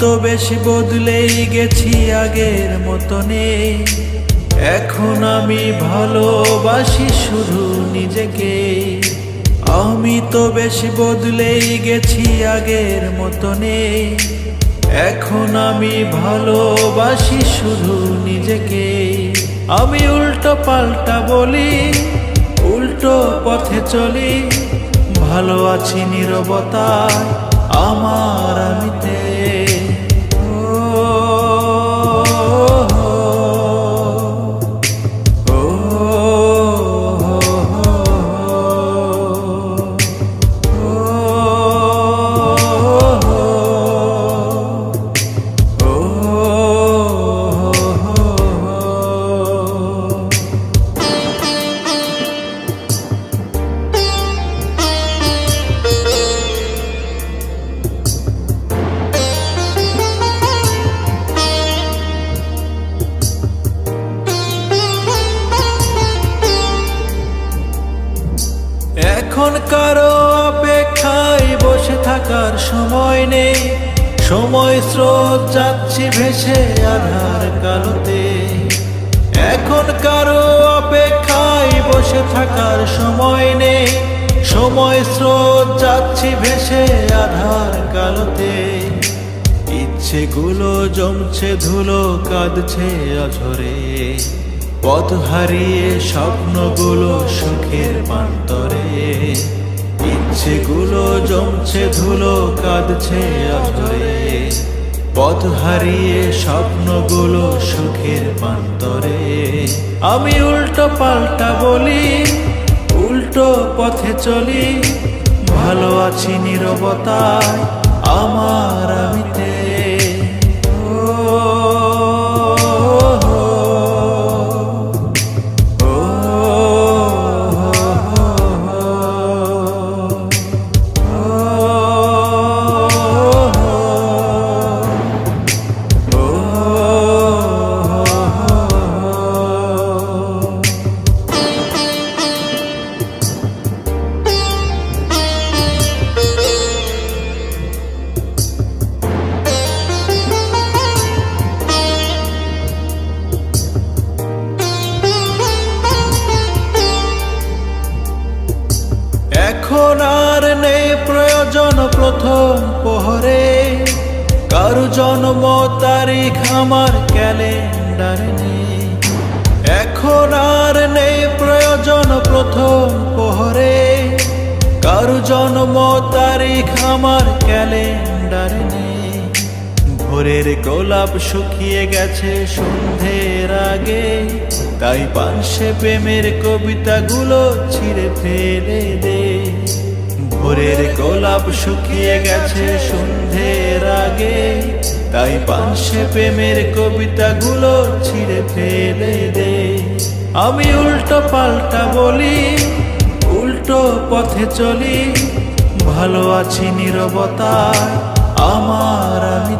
তো বেশি বদলেই গেছি আগের মতো নেই এখন আমি ভালোবাসি শুধু নিজেকে। আমি তো বেশি বদলেই গেছি আগের মতো নেই এখন আমি ভালোবাসি শুধু নিজেকে। আমি উল্টো পাল্টা বলি, উল্টো পথে চলি। ভালো আছি নীরবতায় আমার আমিতে। এখন কারও অপেক্ষায় বসে থাকার সময় নেই। সময় স্রোত যাচ্ছি ভেসে আধার কালোতে। এখন কারও অপেক্ষায় বসে থাকার সময় নেই। সময় স্রোত যাচ্ছি ভেসে আধার কালোতে। ইচ্ছেগুলো জমছে ধুলো কাঁদছে অঝরে। পথ হারিয়ে স্বপ্নগুলো সুখের পান্তরে ইচ্ছেগুলো জমছে ধুলো, কাঁদছে অঝরে। পথ হারিয়ে স্বপ্নগুলো সুখের পান্তরে আমি উল্টো পাল্টা বলি, উল্টো পথে চলি। ভালো আছি নীরবতায়, আমার আমিতে। আর নেই প্রয়োজন প্রথম পোহরে। কারু জন্ম তারিখ আমার ক্যালেন্ডারে নেই। এখন আর নেই প্রয়োজন প্রথম পোহরে। কারু জন্ম তারিখ আমার ক্যালেন্ডারে নেই। ভোরের গোলাপ শুকিয়ে গেছে সন্ধ্যের আগে। তাই পানসে প্রেমের কবিতাগুলো ছিঁড়ে ফেলে দে। ভোরের গোলাপ শুকিয়ে গেছে সন্ধ্যের আগে। তাই পাশে প্রেমের কবিতাগুলো ছিঁড়ে ফেলে দে। আমি উল্টো পাল্টা বলি, উল্টো পথে চলি। ভালো আছি নিরবতা আমার আমিতে